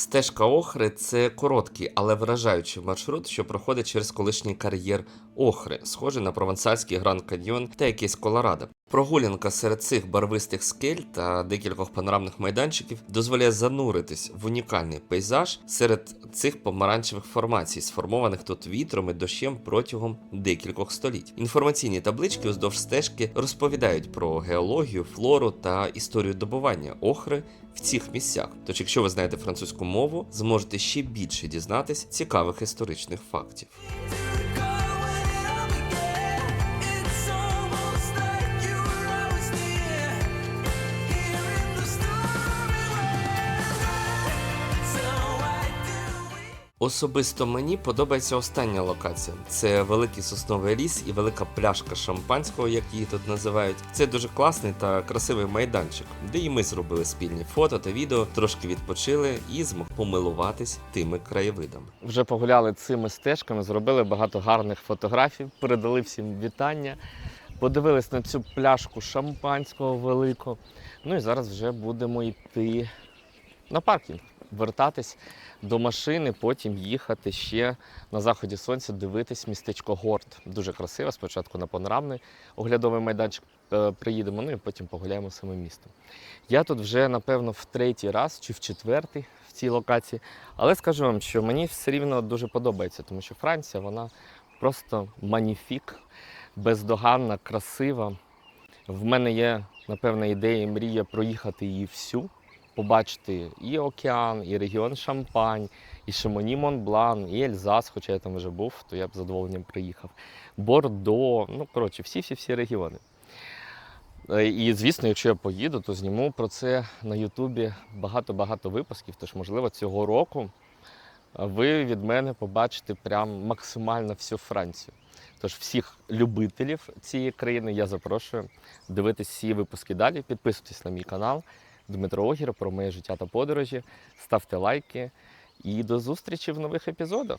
Стежка Охри це короткий, але вражаючий маршрут, що проходить через колишній кар'єр Охри, схожий на провансальський Гранд Каньйон та якийсь Колорадо. Прогулянка серед цих барвистих скель та декількох панорамних майданчиків дозволяє зануритись в унікальний пейзаж серед цих помаранчевих формацій, сформованих тут вітром і дощем протягом декількох століть. Інформаційні таблички уздовж стежки розповідають про геологію, флору та історію добування охри в цих місцях. Тож, якщо ви знаєте французьку мову, зможете ще більше дізнатись цікавих історичних фактів. Особисто мені подобається остання локація. Це великий сосновий ліс і велика пляшка шампанського, як її тут називають. Це дуже класний та красивий майданчик, де і ми зробили спільні фото та відео, трошки відпочили і змогли помилуватись тими краєвидами. Вже погуляли цими стежками, зробили багато гарних фотографій, передали всім вітання. Подивились на цю пляшку шампанського великого. Ну і зараз вже будемо йти на паркінг, вертатись до машини, потім їхати ще на заході сонця, дивитись містечко Горд. Дуже красиво. Спочатку на панорамний оглядовий майданчик е, приїдемо, ну і потім погуляємо самим містом. Я тут вже, напевно, в третій раз чи в четвертий в цій локації. Але скажу вам, що мені все рівно дуже подобається, тому що Франція вона просто маніфік, бездоганна, красива. В мене є, напевно, ідея і мрія проїхати її всю побачити і океан, і регіон Шампань, і Шимоні Монблан, і Ельзас, хоча я там вже був, то я б з задоволенням приїхав. Бордо, ну коротше, всі-всі-всі регіони. Е, І звісно, якщо я поїду, то зніму про це на Ютубі багато-багато випусків. Тож, можливо, цього року ви від мене побачите прям максимально всю Францію. Тож всіх любителів цієї країни я запрошую дивитись ці випуски далі. Підписуйтесь на мій канал Дмитро Огір про моє життя та подорожі. Ставте лайки і до зустрічі в нових епізодах.